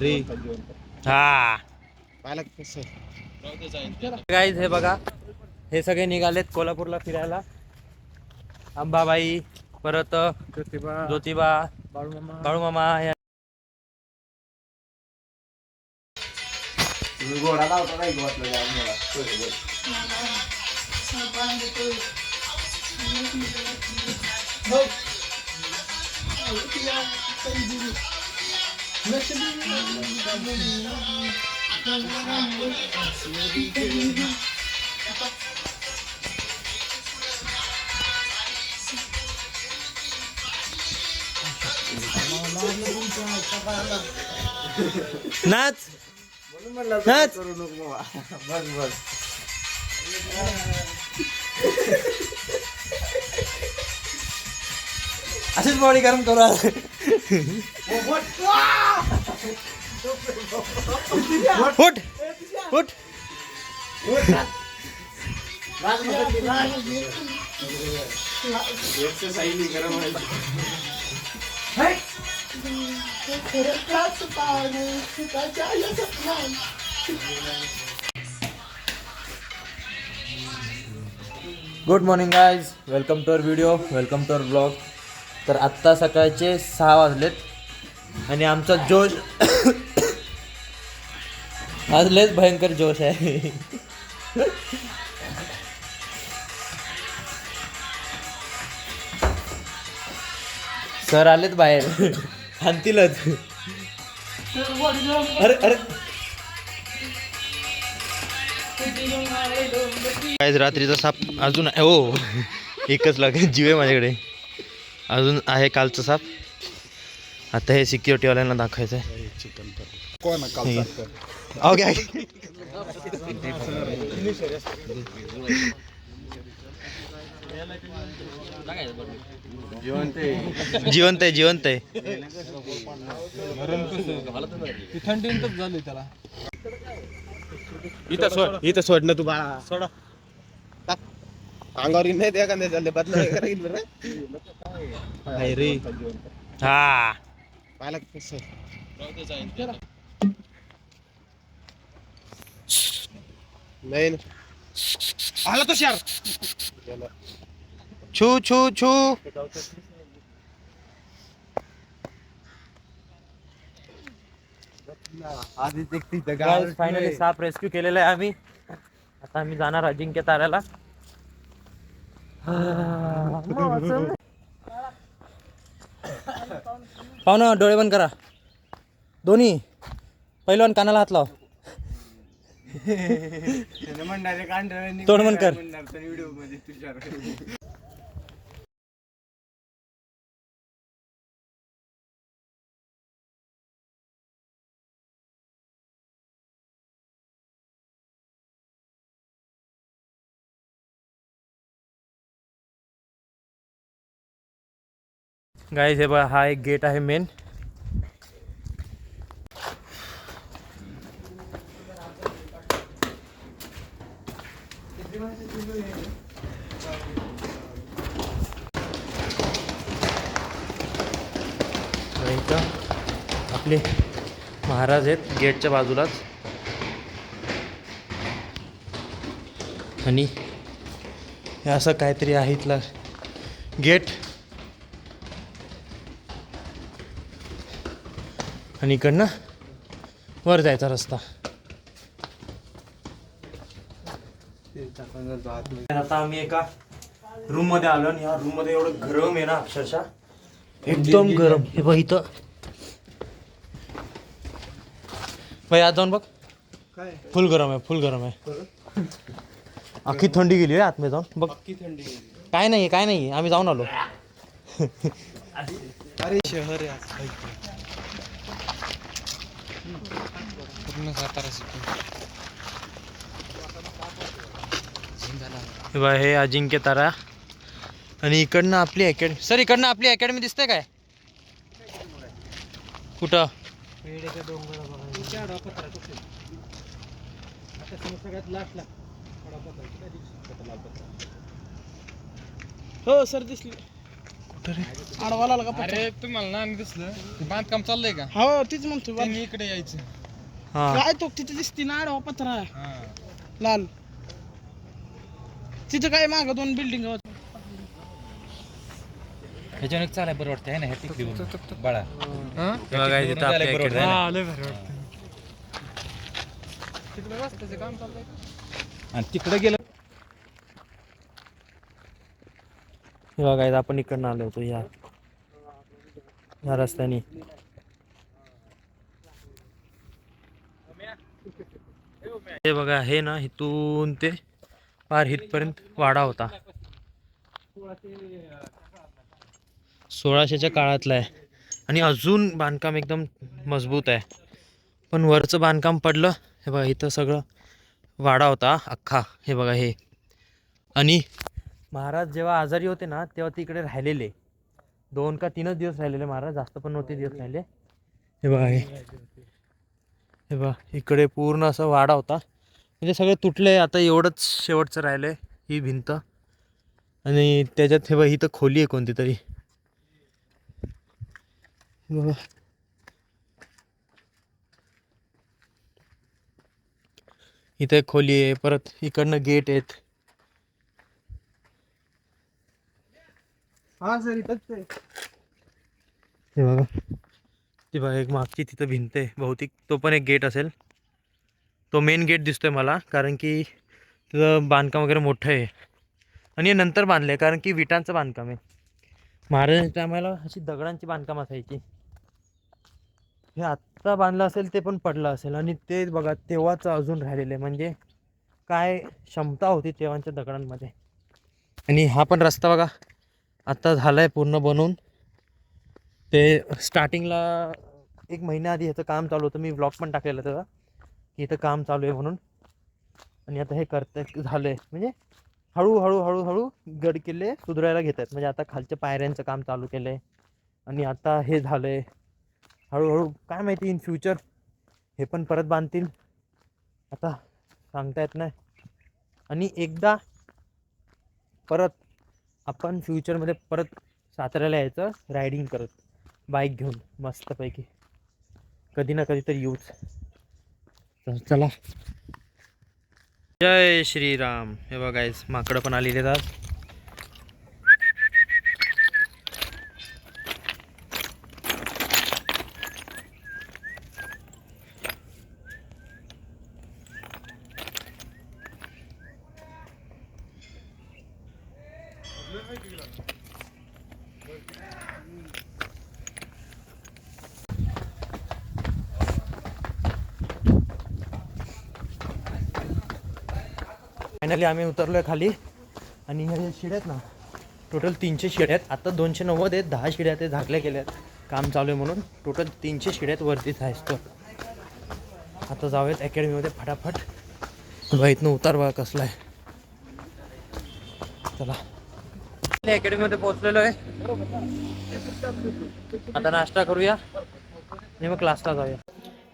रे हा। पालक कसं गाईज हे बघा हे सगळे निघालेत कोल्हापूरला फिरायला. अंबाबाई परत ज्योतिबा ज्योतिबा बाळूमामा. बाळूमामा या घोडा लावता नाही वाटलं नाच. नाच. करू नको बस बस. अशीच बॉडी गरम करू आता. उठ उठ एक्सरसाइज गरम व्हायला good morning guys welcome to our video welcome to our blog तर आत्ता सकाळचे सहा वाजलेत. आणि आमचा जोश आज लयच भयंकर जोश आहे. सर आलेत बाहेर. हाणतीलच अरे अरे. काय रात्रीचा साप अजून आहे. हो, एकच लागेल जीव आहे माझ्याकडे. अजून आहे कालचा साप. आता हे सिक्युरिटीवाल्यांना दाखवायचं आहे कोण जिवंत आहे जिवंत आहे. थंडीतच झाली त्याला. इथं सोड इथं सोड ना तू बाळा. सोडा. अंगावर नाही द्या का नाही चालले बदला रे। हा। पालक कसं नाही ना. आला तो शार छू छू छू। तिथं फायनली साप रेस्क्यू केलेला आहे आम्ही. आता आम्ही जाणार अजिंक्य ताऱ्याला पाहुणं डोळे बंद करा. दोन्ही पहिलवान कानाला हात लाव. तोंड बंद कर. गाईज हे बघा हा एक गेट आहे मेन आपले महाराज आहेत गेटच्या बाजूलाच. आणि हे असं काहीतरी आहे इथला गेट आणि इकडनं वर जायचा रस्ता. आता आम्ही एका रूममध्ये आलो आणि ह्या रूममध्ये एवढं गरम आहे ना अक्षरशः. एकदम गरम. हे बघ इथं. भाई आज जाऊन बघ. काय? फुल गरम आहे फुल गरम आहे. अख्खी थंडी गेली आहे आतमध्ये जाऊन. बघ. थंडी काय नाही काय नाही आम्ही जाऊन आलो. अरे शहर आहे आज. पूर्ण सातारा सिटी. हे हे अजिंक्य तारा. आणि इकडनं आपली अकॅडमी सर इकडनं आपली अकॅडमी दिसते काय? कुठं? हो सर दिसली. रे आडवाला आला का अरे तुम्हाला ना दिसलं. बांधकाम चाललंय का? हो तीच म्हणतो बा. त्यांनी इकडे यायचं. हा. काय तो तिथे दिसती ना आडवा पत्रा. हा. लाल. तिथं काय माग दोन बिल्डिंग ह्याच्यावर एक चालाय बरं वाटतं आहे ना? ह्या टेकडीवरून बाळा. बघा इथं आपल्या इकडे तिकडे रस्त्याचं काम चाललंय. आणि तिकडे गेलं हे बघा इथं आपण इकडनं आलो होतो या. या रस्त्याने. हे बघा हे ना इथून ते पार हितपर्यंत वाडा होता. सोळाशेच्या काळातला आहे. आणि अजून बांधकाम एकदम मजबूत आहे. पण वरचं बांधकाम पडलं हे बघा इथं सगळं वाडा होता अख्खा. हे बघा हे. आणि महाराज जेव्हा आजारी होते ना तेव्हा ते इकडे राहिलेले. दोन का तीनच दिवस राहिलेले महाराज जास्त पण नव्हते दिवस राहिले. हे बघा हे. हे बघा इकडे पूर्ण असं वाडा होता. म्हणजे सगळे तुटले आता एवढंच शेवटचं राहिलं ही भिंत. आणि त्याच्यात हे बघा इथं खोली आहे कोणती तरी. बघा. इथं खोली आहे परत इकडनं गेट आहेत. हा सर इथंच ते हे बघा. ती बघा एक मागची तिथं भिंत आहे बहुतेक तो पण एक गेट असेल. तो मेन गेट दिसतोय मला कारण की तिथं बांधकाम वगैरे मोठं आहे. आणि हे नंतर बांधलं आहे कारण की विटांचं बांधकाम आहे. महाराजांच्या टायमाला अशी दगडांची बांधकाम असायची. हे आत्ता बांधलं असेल ते पण पडलं असेल. आणि ते बघा तेव्हाच अजून राहिलेलं आहे. म्हणजे काय क्षमता होती तेव्हाच्या दगडांमध्ये. आणि हा पण रस्ता बघा आत्ता झालं आहे पूर्ण बनवून. ते स्टार्टिंगला एक महिन्याआधी ह्याचं काम चालू होतं. मी ब्लॉग पण टाकलेला त्याचा. की इथं काम चालू आहे म्हणून. आणि आता हे करते झालं आहे म्हणजे हळूहळू हळूहळू गड किल्ले सुधारायला घेत आहेत. म्हणजे आता खालच्या पायऱ्यांचं काम चालू केलं आहे आणि आता हे झालं आहे हळूहळू काय माहिती इन फ्युचर हे पण परत बांधतील. आता सांगता येत नाही. आणि एकदा परत आपण फ्युचरमध्ये परत साताऱ्याला यायचं रायडिंग करत बाईक घेऊन मस्तपैकी. कधी ना कधी तर येऊच. तर चला. जय श्रीराम. हे बघायच माकडं पण आलेले आहेत आज. फायनली आम्ही उतरलो आहे खाली. आणि ह्या ज्या शिड्या आहेत ना टोटल तीनशे शिड्या आहेत. आता दोनशे नव्वद आहेत दहा शिड्या ते झाकल्या गेल्या आहेत काम चालू आहे म्हणून. टोटल तीनशे शिड्या आहेत वरतीच आहेस तो आता जाऊयात अकॅडमीमध्ये फटाफट. बघा इथनं उतार बघा कसला आहे. चला. अकॅडमीमध्ये पोहोचलेलो आहे. आता नाश्ता करूया. आणि मग क्लासला जाऊया.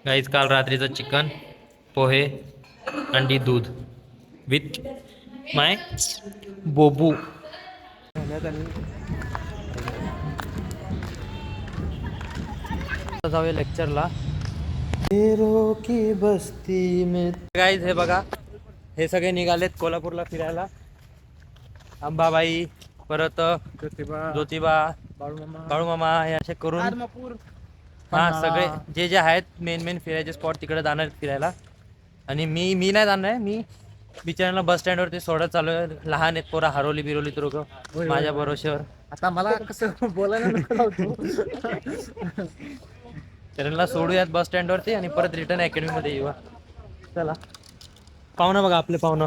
गाईज काल रात्रीचं चिकन पोहे अंडी दूध. With my Bobu. जाऊया लेक्चरला की बस्ती में गाईज हे बघा हे सगळे निघालेत कोल्हापूरला फिरायला. अंबाबाई परत ज्योतिबा बाळूमामा. हे असे करून हा सगळे जे जे आहेत मेन मेन फिरायचे स्पॉट तिकडे जाणार फिरायला. आणि मी मी नाही जाणार आहे मी बिचाऱ्यांना बस स्टँडवरती सोडत चालू आहे. लहान आहेत पोरा हरवली बिरवली तर उगं माझ्या भरोश्यावर. आता मला कसं बोलायला नको लावतो. त्यांना सोडूयात बस स्टँडवरती आणि परत रिटर्न अकॅडमीमध्ये येऊ चला. पाहुणा बघा आपले पाहुणं.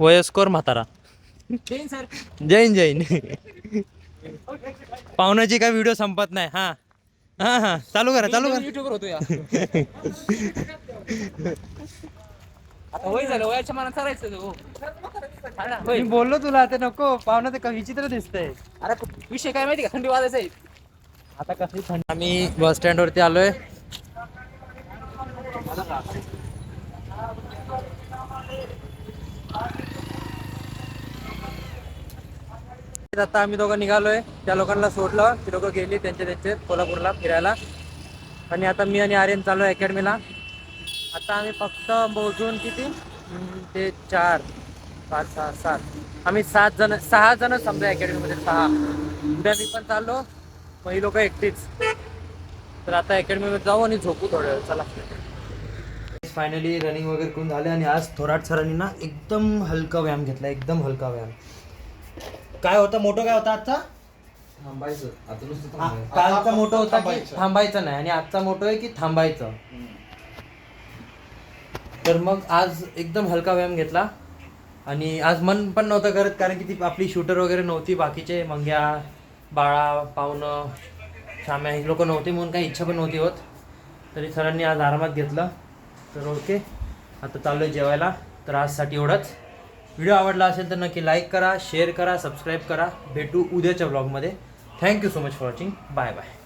वयस्कर म्हातारा. जैन जैन पाहुण्याची काय व्हिडिओ संपत नाही हा. हा हा. चालू करा चालू करा. युट्यूबर होतो आता वय झालं वयाच्या मनात करायचं तो. हा ना, होय. मी बोललो तुला ते नको पाहुणं ते क- विचित्र दिसतंय. अरे विषय काय माहिती का? थंडी वाजायचं आहे. आता कसली थंड? आम्ही बस स्टँडवरती आलोय. तर आता आम्ही दोघं निघालोय. त्या लोकांना सोडलं. ती लोकं गेली त्यांचे त्यांचे कोल्हापूरला फिरायला. आणि आता मी आणि आर्यन चाललो आहे अकॅडमीला आता आम्ही फक्त मोजून किती? ते चार. पाच सहा सात. आम्ही सात जण सहा जण समजा अकॅडमीमध्ये सहा. उद्या मी पण चाललो मग ही लोक एकटीच. तर आता अकॅडमीमध्ये जाऊ आणि झोपू थोड्या वेळ चला. फायनली रनिंग वगैरे करून झाले आणि आज थोराट सरांनी ना एकदम हलका व्यायाम घेतला एकदम हलका व्यायाम. काय होता मोठं काय होता आजचा? आ- कालचा मोठं होता की थांबायचं. नाही आणि आजचा मोठं आहे की थांबायचं? तर मग आज एकदम हलका व्यायाम घेतला. आणि आज मन पण नव्हतं करत कारण की ती आपली शूटर वगैरे नव्हती बाकीचे मंग्या बाळा पाहुणं शाम्या ही लोक नव्हती म्हणून काही इच्छा पण नव्हती होत. तरी सरांनी आज आरामात घेतलं. तर ओके आता चाललो आहे जेवायला. तर आजसाठी एवढंच. व्हिडिओ आवडला असेल तर नक्की लाईक करा शेअर करा सबस्क्राईब करा. भेटू उद्याच्या ब्लॉगमध्ये thank you so much for watching bye bye